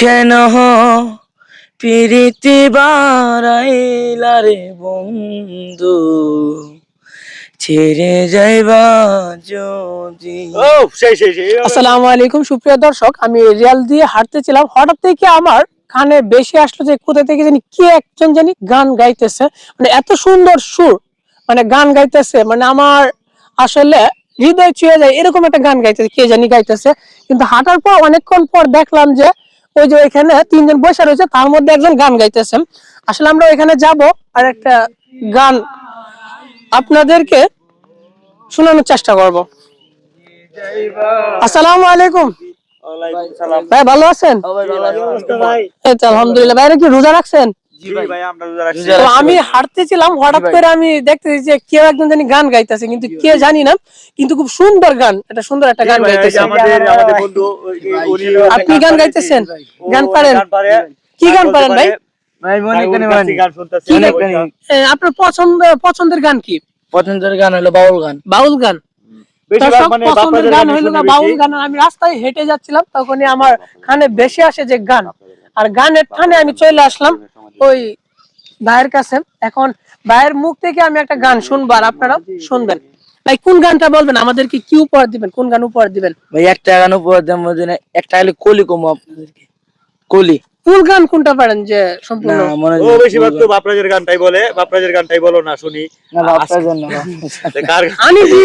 কেন প্রীতি বারাইলা রে বন্ধু? ছেড়ে যাইবা যদি। আসসালামু আলাইকুম সুপ্রিয় দর্শক। আমি রিয়াল দিয়ে হাঁটতেছিলাম। হঠাৎ থেকে আমার কানে বেশি আসলো যে কোথা থেকে জানি কে একজন জানি গান গাইতেছে। মানে এত সুন্দর সুর মানে গান গাইতেছে। মানে আমার আসলে হৃদয় ছুঁয়ে যায় এরকম একটা গান গাইতেছে কে জানি গাইতেছে। কিন্তু হাঁটার পর অনেকক্ষণ পর দেখলাম যে ওই যে ওইখানে তিনজন বসে রয়েছে তার মধ্যে একজন গান গাইতেছেন আসলে আমরা ওইখানে যাব আর একটা গান আপনাদেরকে শোনানোর চেষ্টা করব। আসসালামু আলাইকুম। ভাই ভালো আছেন? ভাই আলহামদুলিল্লাহ। ভাইরা কি রোজা রাখছেন? আমি হাঁটতেছিলাম হঠাৎ করে আমি দেখতেছি যে কেউ একজন জানি গান গাইতেছে কিন্তু কে জানি না কিন্তু খুব সুন্দর গান এটা সুন্দর একটা গান গাইতেছে। আমাদের আমাদের বন্ধু উনি আপনি গান গাইতেছেন? গান পারেন? কি গান পারেন ভাই? আপনার পছন্দ পছন্দের গান কি? পছন্দের গান হলো বাউল গান। বাউল গান? মানে পছন্দের গান না বাউল গান? আমি রাস্তায় হেঁটে যাচ্ছিলাম তখনই আমার কানে বেশি আসে যে গান। আর গানের ঠানে আমি চলে আসলাম। ওই ভাইয়ের কাছে। এখন ভাইয়ের মুখ থেকে আমি একটা গান শুনব আর আপনারা শুনবেন। ভাই কোন গানটা বলবেন? আমাদেরকে কি উপহার দিবেন? কোন গান উপহার দিবেন? ভাই একটা গান উপহার একটা হলে কলি কমো আপনাদেরকে। কলি। কোন গান কোনটা পারেন যে সম্পূর্ণ? ও বেশিরভাগ তো বাপরাজের গানটাই বলে বাপরাজের গানটাই বলো না শুনি। না তো কার আমি জি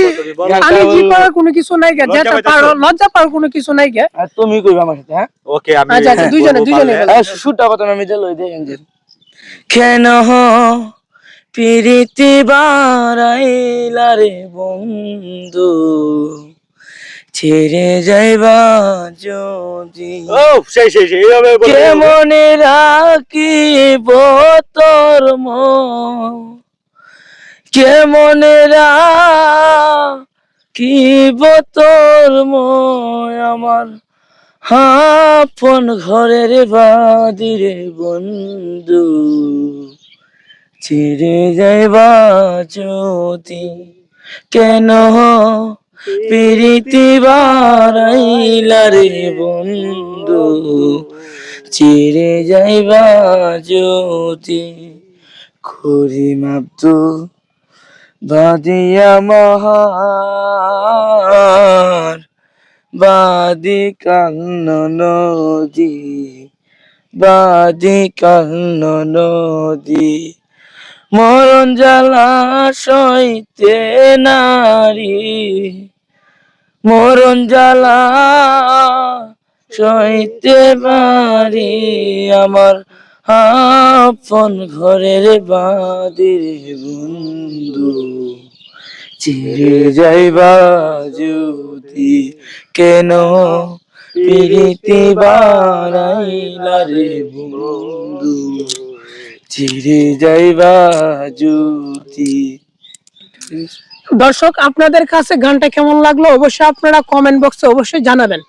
আমি জি কোনো কিছু নাই গে? লজ্জা যেটা? পারো লজ্জা পাওয়ার কোনো কিছু নাই গে? তুমি কইবে আমার সাথে হ্যাঁ? ওকে আমি আচ্ছা, আচ্ছা, দুইজনে, দুইজনে। সুরটা কত আমি দিল ওই দেখেন যে। কেন প্রীতি বারাইলা রে বন্ধু? ছেড়ে যাইবা যদি। কেমনে রাখিব তোর মন? কেমনে রাখিব তোর মন? আমার হাপন ঘরের বাদিরে বন্ধু, ছেড়ে যাইবা যদি কেন প্রীতি বারাইলা রে বন্ধু চিরে যাইবা যদি খুরি মাবদু বাদিয়া মহার বাদি কান্ন নদী বাদি কান্ন নদী মরণ জ্বালা সইতে নারী, মরণ জ্বালা সইতে পারি আমার আপন ঘরের বাদির বন্ধু চিরে যাইবা যদি কেন প্রীতি বারাইলা রে বন্ধু? চিরে যাইবা জ্যোতি। দর্শক, আপনাদের কাছে গানটা কেমন লাগল অবশ্যই আপনারা কমেন্ট বক্সে অবশ্যই জানাবেন।